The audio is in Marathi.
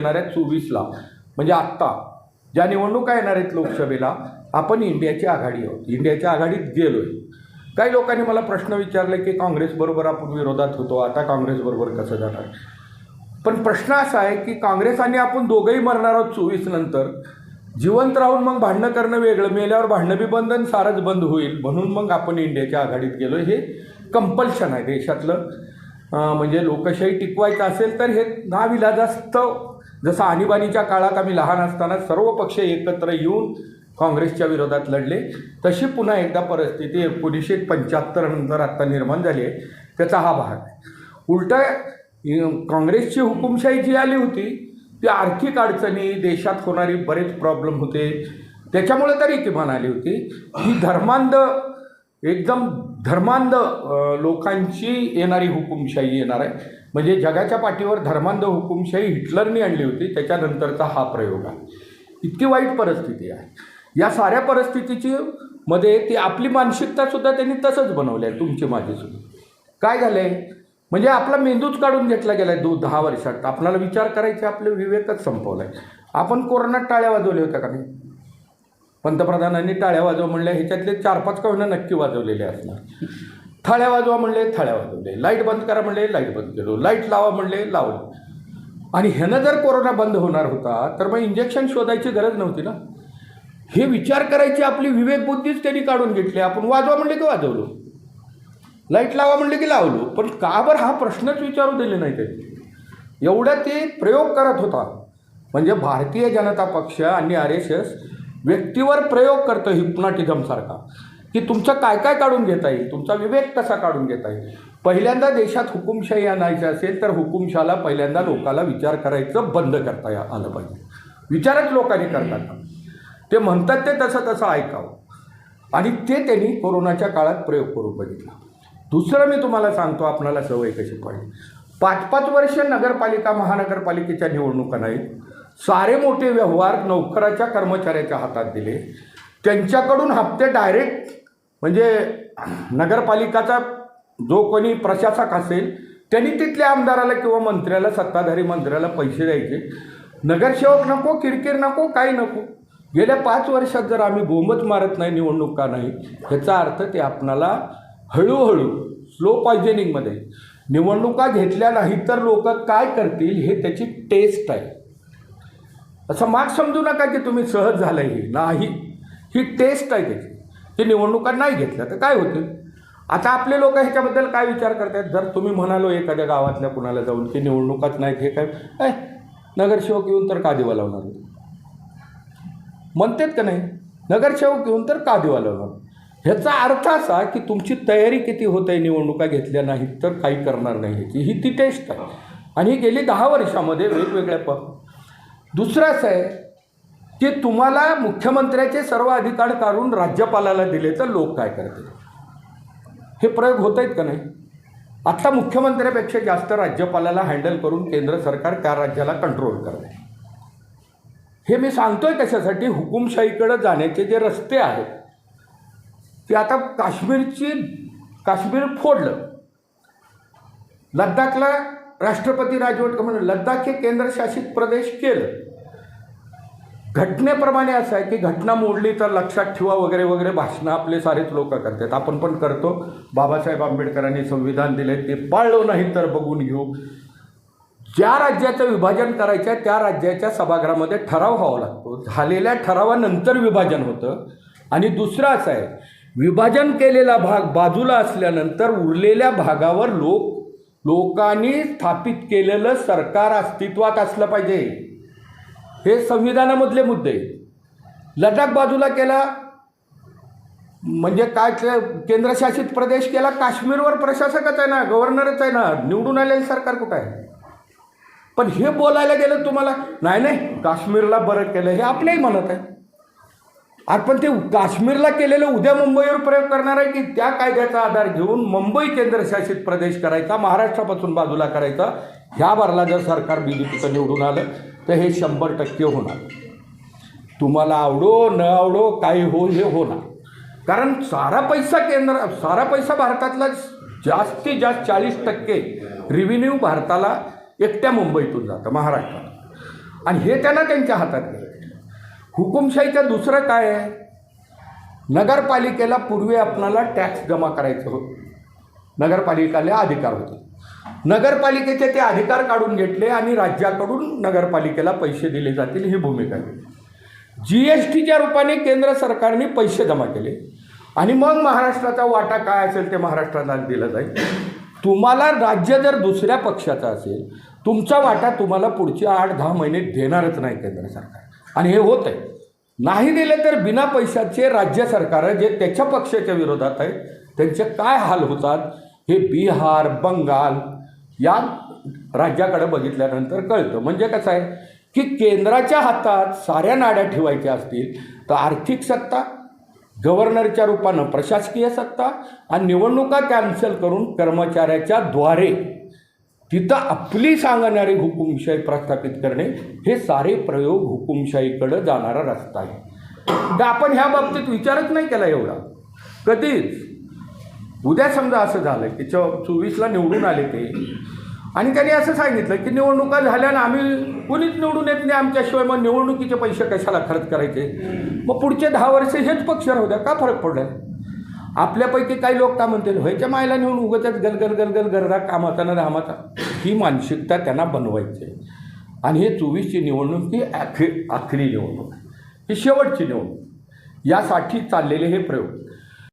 येणार आहेत चोवीसला. म्हणजे आत्ता. ज्या निवडणुका येणार आहेत लोकसभेला आपण इंडियाची आघाडी आहोत. इंडियाच्या आघाडीत गेलोय. काही लोकांनी मला प्रश्न विचारले की काँग्रेसबरोबर आपण विरोधात होतो आता काँग्रेसबरोबर कसं जाणार? पण प्रश्न असा आहे की काँग्रेस आणि आपण दोघंही मरणार आहोत चोवीस नंतर. जिवंत राहून मग भांडणं करणं वेगळं. मेल्यावर भांडणं बी बंद आणि सारंच बंद होईल. म्हणून मग आपण इंडियाच्या आघाडीत गेलो हे कंपल्शन आहे देशातलं. म्हणजे लोकशाही टिकवायचं असेल तर हे नाविलाजास्तव जसं आणीबाणीच्या काळात आम्ही लहान असताना सर्व पक्ष एकत्र येऊन काँग्रेसच्या विरोधात लढले तशी पुन्हा एकदा परिस्थिती एकोणीसशे पंच्याहत्तर नंतर आत्ता निर्माण झाली आहे. त्याचा हा भाग आहे. उलट काँग्रेसची हुकुमशाही जी आली होती ती आर्थिक अडचणी देशात होणारी बरेच प्रॉब्लेम होते. त्याच्यामुळे तरी किमान आली होती. ही धर्मांध एकदम धर्मांध लोकांची येणारी हुकुमशाही येणार आहे. म्हणजे जगाच्या पाठीवर धर्मांध हुकुमशाही हिटलरनी आणली होती त्याच्यानंतरचा हा प्रयोग आहे. इतकी वाईट परिस्थिती आहे. या साऱ्या परिस्थितीची मध्ये ती आपली मानसिकतासुद्धा त्यांनी तसंच बनवली आहे तुमची माझी सुद्धा. काय झालं आहे म्हणजे आपला मेंदूच काढून घेतला गेला आहे दो दहा वर्षात. आपल्याला विचार करायचे आपले विवेकच संपवला आहे आपण कोरोनात टाळ्या वाजवल्या होत्या का नाही? पंतप्रधानांनी टाळ्या वाजव म्हणल्या ह्याच्यातले चार पाच कवनं नक्की वाजवलेले असणार. थाळ्या वाजवा म्हणले थाळ्या वाजवले लाइट बंद करा म्हणले लाइट बंद केलो लाइट लावा म्हणले लावलं आणि ह्यानं जर कोरोना बंद होणार होता तर मग इंजेक्शन शोधायची गरज नव्हती ना? हे विचार करायची आपली विवेकबुद्धीच त्यांनी काढून घेतली. आपण वाजवा म्हणले की वाजवलो. लाइट लावा म्हणले की लावलो. पण का बरं हा प्रश्नच विचारू दिले नाही त्यांनी? एवढा ते प्रयोग करत होता. म्हणजे भारतीय जनता पक्ष आणि आर एस एस व्यक्तीवर प्रयोग करतं हिप्नॉटिझमसारखा. की तुमचं काय काय काढून घेता येईल? तुमचा विवेक कसा काढून घेता येईल? पहिल्यांदा देशात हुकुमशाही आणायची असेल तर हुकुमशाला पहिल्यांदा लोकाला विचार करायचं बंद करता या- आलं पाहिजे. विचारच लोकांनी करतात. ते म्हणतात ते तसं तसं ऐकावं. आणि ते त्यांनी कोरोनाच्या काळात प्रयोग करून बघितला. दुसरं मी तुम्हाला सांगतो आपणाला सवय कशी पाहिजे पाच पाच वर्ष नगरपालिका महानगरपालिकेच्या निवडणुका नाहीत. सारे मोठे व्यवहार नोकराच्या कर्मचाऱ्याच्या हातात दिले. त्यांच्याकडून हप्ते डायरेक्ट म्हणजे नगरपालिकाचा जो कोणी प्रशासक असेल त्यांनी तिथल्या आमदाराला किंवा मंत्र्याला सत्ताधारी मंत्र्याला पैसे द्यायचे. नगरसेवक नको किरकिर नको काही नको. गेल्या पाच वर्षात जर आम्ही बोंबच मारत नाही निवडणुका नाही ह्याचा अर्थ ते आपणाला हळूहळू स्लो पॉयझनिंगमध्ये निवडणुका घेतल्या नाही तर लोक काय करतील हे त्याची टेस्ट आहे. असं माग समजू नका की तुम्ही सहज झालं हे. नाही. ही टेस्ट आहे त्याची. ते निवडणुका नाही घेतल्या तर काय होतं आता आपले लोक ह्याच्याबद्दल काय विचार करतात जर तुम्ही म्हणालो एखाद्या गावातल्या कुणाला जाऊन की निवडणुकाच नाहीत हे काय? ए नगरसेवक येऊन तर का दिवा लावणार? म्हणतात का नाही? नगरसेवक येऊन तर का दिवा लावणार? ह्याचा अर्थ असा की तुमची तयारी किती होत आहे निवडणुका घेतल्या नाहीत तर काही करणार नाही ह्याची. ही ती टेस्ट आहे. आणि ही गेली दहा वर्षामध्ये वेगवेगळ्या प. दुसरं असं आहे की तुम्हाला मुख्यमंत्र्याचे सर्व अधिकार काढून राज्यपालाला दिले तर लोक काय करतील? हे प्रयोग होत आहेत का नाही? आत्ता मुख्यमंत्र्यापेक्षा जास्त राज्यपालाला हँडल करून केंद्र सरकार त्या राज्याला कंट्रोल करते हे मी सांगतोय कशासाठी? हुकुमशाहीकडे जाण्याचे जे रस्ते आहेत ते आता काश्मीरची काश्मीर फोडलं. लद्दाखला राष्ट्रपती राजवट म्हणून लद्दाख हे केंद्रशासित प्रदेश केलं. घटनेप्रमाणे असं आहे की घटना मोडली तर लक्षात ठेवा वगैरे वगैरे भाषणं आपले सारेच लोक करतात. आपण पण करतो. बाबासाहेब आंबेडकरांनी संविधान दिले ते पाळलो नाही तर बघून घेऊ. ज्या राज्याचं विभाजन करायचं त्या राज्याच्या सभागृहामध्ये ठराव व्हावा लागतो. झालेल्या ठरावानंतर विभाजन होतं. आणि दुसरं असं आहे विभाजन केलेला भाग बाजूला असल्यानंतर उरलेल्या भागावर लोक लोकांनी स्थापित केलेलं सरकार अस्तित्वात असलं पाहिजे. हे संविधानामधले मुद्दे. लडाख बाजूला केला म्हणजे काय केंद्रशासित प्रदेश केला काश्मीरवर प्रशासकच आहे ना गव्हर्नरच आहे ना निवडून आलेलं सरकार कुठं आहे? पण हे बोलायला गेलं तुम्हाला नाही नाही काश्मीरला बरं केलं हे आपल्याही म्हणत आहे. अरे पण ते काश्मीरला केलेलं उद्या मुंबईवर प्रयोग करणार आहे की त्या कायद्याचा आधार घेऊन मुंबई केंद्रशासित प्रदेश करायचा महाराष्ट्रापासून बाजूला करायचा ह्या बारला जर सरकार बी जे पीचं निवडून आलं तर हे शंभर टक्के होणार. तुम्हाला आवडो न आवडो काही हो हे होणार. कारण सारा पैसा केंद्र सारा पैसा भारतातला जास्तीत जास्त चाळीस टक्के रिव्हेन्यू भारताला एकट्या मुंबईतून जातं महाराष्ट्रात. आणि हे त्यांना त्यांच्या हातात घ्यायचं हुकुमशाहीचं दुसरं काय आहे? नगरपालिकेला पूर्वी आपणाला टॅक्स जमा करायचं होतं. नगरपालिकेला अधिकार होता. नगरपालिकेचे ते अधिकार काढून घेतले आणि राज्याकडून नगरपालिकेला पैसे दिले जातील ही भूमिका घेतली जी एस टीच्या रूपाने केंद्र सरकारने पैसे जमा केले. आणि मग महाराष्ट्राचा वाटा काय असेल ते महाराष्ट्राला दिलं जाईल. तुम्हाला राज्य जर दुसऱ्या पक्षाचं असेल तुमचा वाटा तुम्हाला पुढचे आठ दहा महिने देणारच नाही केंद्र सरकार. आणि हे होत आहे. नाही दिले तर बिना पैशाचे राज्य सरकार जे त्याच्या पक्षाच्या विरोधात आहेत त्यांचे काय हाल होतात? हे बिहार बंगाल या राज्याकडे बघितल्यानंतर कळतं. म्हणजे कसं आहे की केंद्राच्या हातात साऱ्या नाड्या ठेवायच्या असतील तर आर्थिक सत्ता गव्हर्नरच्या रूपानं प्रशासकीय सत्ता आणि निवडणुका कॅन्सल करून कर्मचाऱ्याच्या द्वारे तिथं आपली सांगणारी हुकुमशाही प्रस्थापित करणे हे सारे प्रयोग हुकुमशाहीकडं जाणारा रस्ता आहे. तर आपण ह्या बाबतीत विचारच नाही केला एवढा. कधीच. उद्या समजा असं झालं की चौ चोवीसला निवडून आले ते. आणि त्यांनी असं सांगितलं की निवडणुका झाल्या ना आम्ही कोणीच निवडून येत नाही आमच्याशिवाय मग निवडणुकीचे पैसे कशाला खर्च करायचे? मग पुढचे दहा वर्ष हेच पक्ष राहू द्या का फरक पडला? आपल्यापैकी काही लोक का म्हणतील व्हायच्या मायला नेऊन उगतच गलगल गलगल गरदा कामाचा ना रामाचा ही मानसिकता त्यांना बनवायची आणि हे चोवीसची निवडणूक ही आखरी आखरी निवडणूक ही शेवटची निवडणूक. यासाठी चाललेले हे प्रयोग.